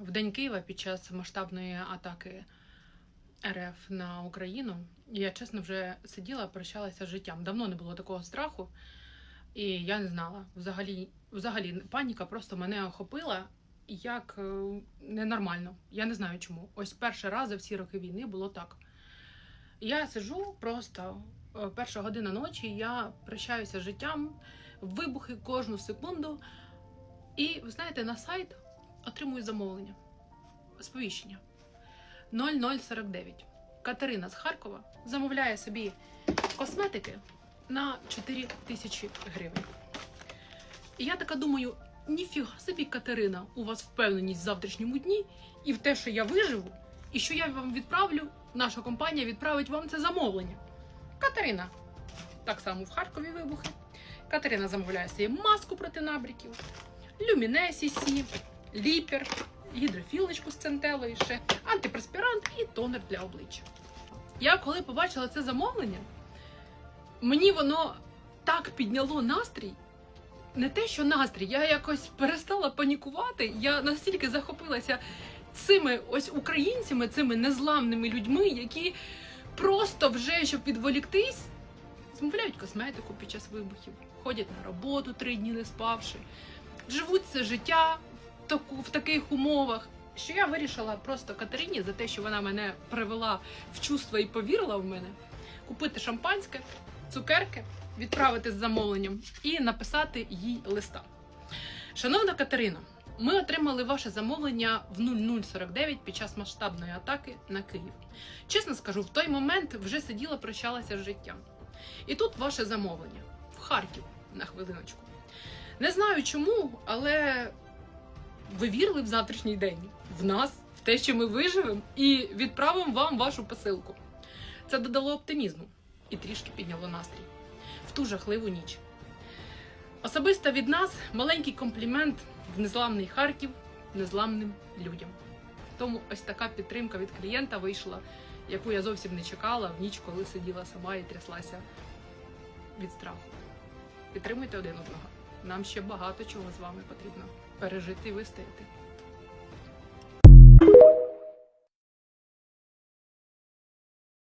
в День Києва під час масштабної атаки РФ на Україну. Я чесно вже сиділа, прощалася з життям. Давно не було такого страху, і я не знала. Взагалі, взагалі паніка просто мене охопила як е, ненормально. Я не знаю чому. Ось перший раз за всі роки війни було так. Я сиджу просто е, перша година ночі, я прощаюся з життям, вибухи кожну секунду. І ви знаєте, на сайт отримую замовлення, сповіщення 0049. Катерина з Харкова замовляє собі косметики на 4 тисячі гривень. І я така думаю: ніфіга собі, Катерина, у вас впевненість в завтрашньому дні і в те, що я виживу, і що я вам відправлю, наша компанія відправить вам це замовлення. Катерина, так само в Харкові вибухи. Катерина замовляє собі маску проти набріків, люміне Сі, ліпер, гідрофілочку з центелою, ще антипреспірант і тонер для обличчя. Я коли побачила це замовлення, мені воно так підняло настрій. Не те, що настрій, я якось перестала панікувати. Я настільки захопилася цими ось українцями, цими незламними людьми, які просто вже щоб відволіктись, замовляють косметику під час вибухів, ходять на роботу три дні не спавши, живуть це життя таку, в таких умовах. Що я вирішила просто Катерині за те, що вона мене привела в чувство і повірила в мене, купити шампанське, цукерки, відправити з замовленням і написати їй листа. Шановна Катерина, ми отримали ваше замовлення в 0049 під час масштабної атаки на Київ. Чесно скажу, в той момент вже сиділа, прощалася з життям. І тут ваше замовлення в Харків на хвилиночку. Не знаю чому, але ви вірили в завтрашній день, в нас, в те, що ми виживемо, і відправимо вам вашу посилку. Це додало оптимізму і трішки підняло настрій в ту жахливу ніч. Особисто від нас маленький комплімент в незламний Харків незламним людям. Тому ось така підтримка від клієнта вийшла, яку я зовсім не чекала в ніч, коли сиділа сама і тряслася від страху. Підтримуйте один одного. Нам ще багато чого з вами потрібно пережити і вистояти.